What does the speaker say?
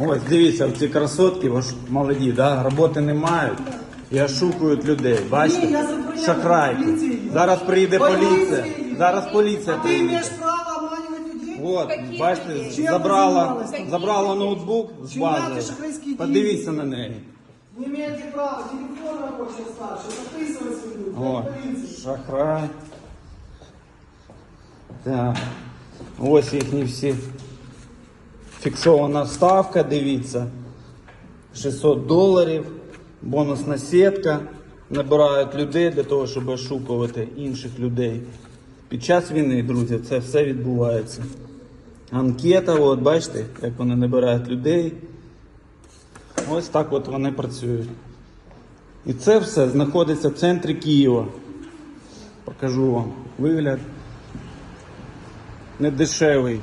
Ось дивіться, ці красотки, ви ж молоді, да? роботи не мають і ошукують людей. Бачите? Ні, я забороняю. Шахрайки. Поліція є. Зараз приїде поліція. Поліція. Зараз поліція А ты приїде. имеешь право обманывать людей? От, Какие бачите, люди? Чим забрала, ви займалися? забрала ноутбук з Чим я бази. ти шахрайські дії? Подивіться на неї. Не имеете права. Телефон рабочий старший. Записывай свою. О, Полиция. шахрай. Так. Ось їхні всі. Фіксована ставка, дивіться. 600 доларів, бонусна сітка. Набирають людей для того, щоб ошукувати інших людей. Під час війни, друзі, це все відбувається. Анкета, от бачите, як вони набирають людей. Ось так от вони працюють. І це все знаходиться в центрі Києва. Покажу вам вигляд. Не дешевий.